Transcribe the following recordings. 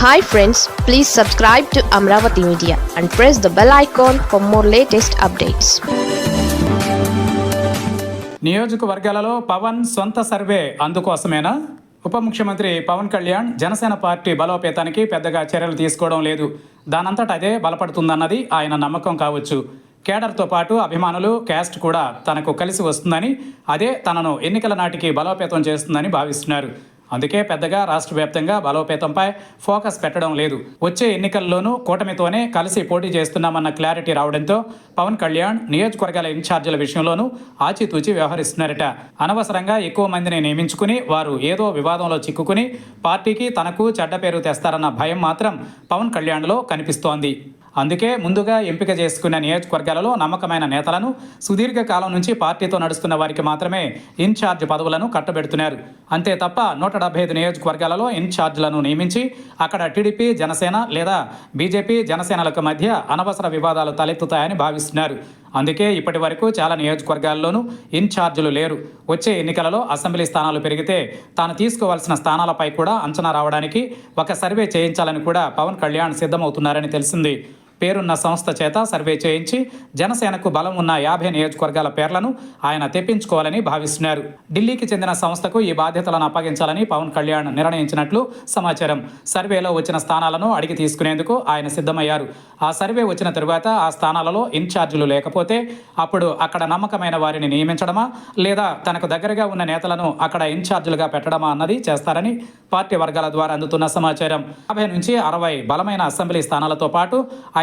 Hi friends please subscribe to Amaravati media and press the bell icon for more latest updates నియోజకవర్గాలలో పవన్ సొంత survey అందుకోసమేనా? ఉప ముఖ్యమంత్రి Pawan Kalyan Janasena party బలోపేతానికి పెద్దగా చర్యలు తీసుకోవడం లేదు. దానంతట అదే బలపడుతుందన్నది ఆయన నమ్మకం కావచ్చు. కేడర్తో పాటు అభిమానులు క్యాస్ట్ కూడా తనకు కలిసి వస్తుందని అదే తనను ఎన్నికల నాటికి బలోపేతం చేస్తుందని భావిస్తున్నారు. అందుకే పెద్దగా రాష్ట్ర వ్యాప్తంగా బలోపేతంపై ఫోకస్ పెట్టడం లేదు. వచ్చే ఎన్నికల్లోనూ కూటమితోనే కలిసి పోటీ చేస్తున్నామన్న క్లారిటీ రావడంతో పవన్ కళ్యాణ్ నియోజకవర్గాల ఇన్ఛార్జీల విషయంలోనూ ఆచితూచి వ్యవహరిస్తున్నారట. అనవసరంగా ఎక్కువ మందిని నియమించుకుని వారు ఏదో వివాదంలో చిక్కుకుని పార్టీకి తనకు చెడ్డ పేరు తెస్తారన్న భయం మాత్రం పవన్ కళ్యాణ్లో కనిపిస్తోంది. అందుకే ముందుగా ఎంపిక చేసుకున్న నియోజకవర్గాలలో నమ్మకమైన నేతలను సుదీర్ఘ కాలం నుంచి పార్టీతో నడుస్తున్న వారికి మాత్రమే ఇన్ఛార్జ్ పదవులను కట్టబెడుతున్నారు. అంతే తప్ప నూట డెబ్బై ఐదు నియోజకవర్గాలలో ఇన్ఛార్జ్లను నియమించి అక్కడ టీడీపీ జనసేన లేదా బీజేపీ జనసేనలకు మధ్య అనవసర వివాదాలు తలెత్తుతాయని భావిస్తున్నారు. అందుకే ఇప్పటి వరకు చాలా నియోజకవర్గాల్లోనూ ఇన్ఛార్జీలు లేరు. వచ్చే ఎన్నికలలో అసెంబ్లీ స్థానాలు పెరిగితే తాను తీసుకోవాల్సిన స్థానాలపై కూడా అంచనా రావడానికి ఒక సర్వే చేయించాలని కూడా పవన్ కళ్యాణ్ సిద్ధమవుతున్నారని తెలిసింది. పేరున్న సంస్థ చేత సర్వే చేయించి జనసేనకు బలం ఉన్న యాభై నియోజకవర్గాల పేర్లను ఆయన తెప్పించుకోవాలని భావిస్తున్నారు. ఢిల్లీకి చెందిన సంస్థకు ఈ బాధ్యతలను అప్పగించాలని పవన్ కళ్యాణ్ నిర్ణయించినట్లు సమాచారం. సర్వేలో వచ్చిన స్థానాలను అడిగి తీసుకునేందుకు ఆయన సిద్ధమయ్యారు. ఆ సర్వే వచ్చిన తరువాత ఆ స్థానాలలో ఇన్ఛార్జీలు లేకపోతే అప్పుడు అక్కడ నమ్మకమైన వారిని నియమించడమా? లేదా తనకు దగ్గరగా ఉన్న నేతలను అక్కడ ఇన్ఛార్జీలుగా పెట్టడమా అన్నది చేస్తారని పార్టీ వర్గాల ద్వారా అందుతున్న సమాచారం. యాభై నుంచి అరవై బలమైన అసెంబ్లీ స్థానాలతో పాటు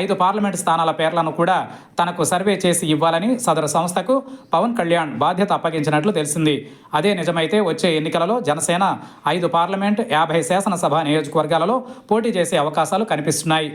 ఐదు పార్లమెంట్ స్థానాల పేర్లను కూడా తనకు సర్వే చేసి ఇవ్వాలని సదరు సంస్థకు పవన్ కళ్యాణ్ బాధ్యత అప్పగించినట్లు తెలిసింది. అదే నిజమైతే వచ్చే ఎన్నికలలో జనసేన ఐదు పార్లమెంట్ యాభై శాసనసభ నియోజకవర్గాలలో పోటీ చేసే అవకాశాలు కనిపిస్తున్నాయి.